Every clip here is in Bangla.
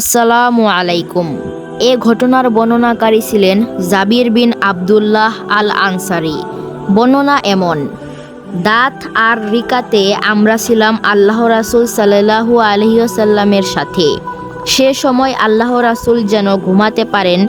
আসসালামু আলাইকুম। এ ঘটনার বর্ণনাকারী ছিলেন জাবির বিন আবদুল্লাহ আল আনসারি বর্ণনা এমন, দাঁত আর রিকাতে আমরা ছিলাম আল্লাহ রাসুল সাল্লাহু আলহিসাল্লামের সাথে। সে সময় আল্লাহ রাসুল যেন ঘুমাতে পারেন,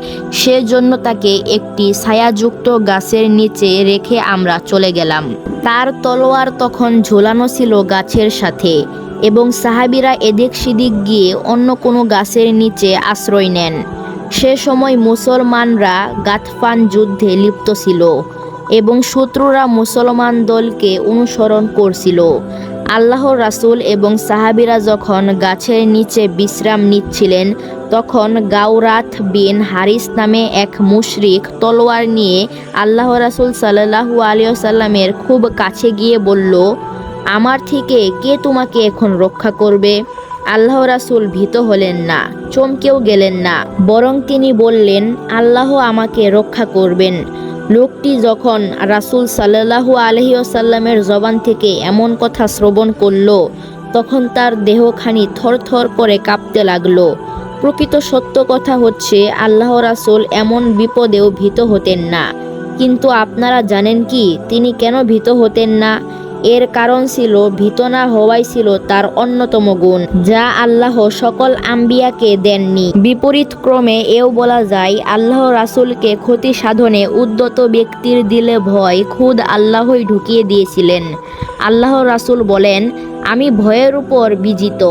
সেজন্য তাকে একটি ছায়াযুক্ত গাছের নিচে রেখে আমরা চলে গেলাম। তার তলোয়ার তখন ঝোলানো ছিল গাছের সাথে। এবং সাহাবিরা এদিক সেদিক গিয়ে অন্য কোনো গাছের নিচে আশ্রয় নেন। সে সময় মুসলমানরা গাতফান যুদ্ধে লিপ্ত ছিল এবং শত্রুরা মুসলমান দলকে অনুসরণ করছিল। আল্লাহর রাসূল এবং সাহাবিরা যখন গাছের নিচে বিশ্রাম নিচ্ছিলেন, তখন গাউরাত বিন হারিস নামে এক মুশরিক তলোয়ার নিয়ে আল্লাহ রাসূল সাল্লাহু আলিয়াল্লামের খুব কাছে গিয়ে বলল আমার থেকে কে তোমাকে এখন রক্ষা করবে? আল্লাহ রাসূল ভীত হলেন না, চমকেও গেলেন না। বরং তিনি বললেন, আল্লাহ আমাকে রক্ষা করবেন। লোকটি যখন রাসূল সাল্লাহু আলহিউসাল্লামের জবান থেকে এমন কথা শ্রবণ করল, তখন তার দেহখানি থরথর করে কাঁপতে লাগল। প্রকৃত সত্য কথা হচ্ছে, আল্লাহ রাসুল এমন বিপদেও ভীত হতেন না। কিন্তু আপনারা জানেন কি, তিনি কেন ভীত হতেন না? এর কারণ ছিল, ভীত না হওয়াই ছিল তার অন্যতম গুণ, যা আল্লাহ সকল আম্বিয়াকে দেননি। বিপরীত ক্রমে এও বলা যায়, আল্লাহ রাসূলকে ক্ষতি সাধনে উদ্যত ব্যক্তির দিলে ভয় খুদ আল্লাহই ঢুকিয়ে দিয়েছিলেন। আল্লাহ রাসূল বলেন, আমি ভয়ের উপর বিজিত।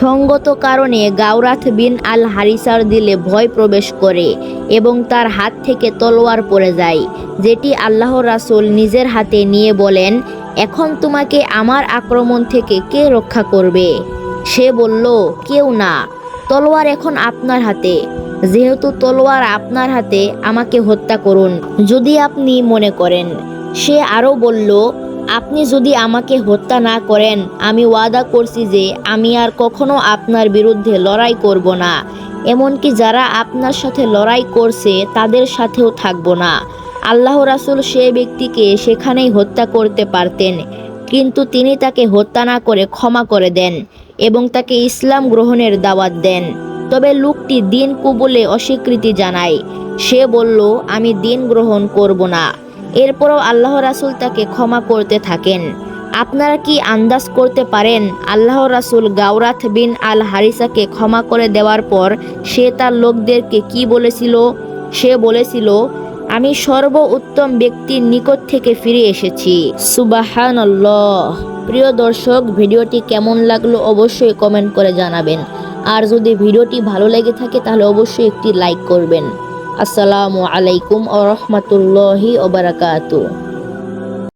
সঙ্গত কারণে গাওরাথ বিন আল হারিসার দিলে ভয় প্রবেশ করে এবং তার হাত থেকে তলোয়ার পড়ে যায়। যেটি আল্লাহ রাসূল নিজের হাতে নিয়ে বলেন এখন তোমাকে আমার আক্রমণ থেকে কে রক্ষা করবে? সে বলল, কেউ না। তলোয়ার এখন আপনার হাতে। যেহেতু তলোয়ার আপনার হাতে, আমাকে হত্যা করুন, যদি আপনি মনে করেন। সে আরও বলল, আপনি যদি আমাকে হত্যা না করেন, আমি ওয়াদা করছি যে আমি আর কখনো আপনার বিরুদ্ধে লড়াই করব না। এমনকি যারা আপনার সাথে লড়াই করছে, তাদের সাথেও থাকব না। আল্লাহ রাসুল সে ব্যক্তিকে সেখানেই হত্যা করতে পারতেন, কিন্তু তিনি তাকে হত্যা না করে ক্ষমা করে দেন এবং তাকে ইসলাম গ্রহণের দাওয়াত দেন। তবে লোকটি দিন কবুলে অস্বীকৃতি জানায়। সে বলল, আমি দিন গ্রহণ করব না। এরপরও আল্লাহ রাসুল তাকে ক্ষমা করতে থাকেন। আপনারা কি আন্দাজ করতে পারেন, আল্লাহ রাসুল গাওরাথ বিন আল হারিসাকে ক্ষমা করে দেওয়ার পর সে তার লোকদেরকে কি বলেছিল? সে বলেছিল আমি সর্ব উত্তম ব্যক্তির নিকট থেকে ফিরে এসেছি। সুবাহান প্রিয় দর্শক, ভিডিওটি কেমন লাগল অবশ্যই কমেন্ট করে জানাবেন। আর যদি ভিডিওটি ভালো লেগে থাকে, তাহলে অবশ্যই একটি লাইক করবেন। আসসালামু আলাইকুম ও রহমতুল্লাহি ওবরাকাতু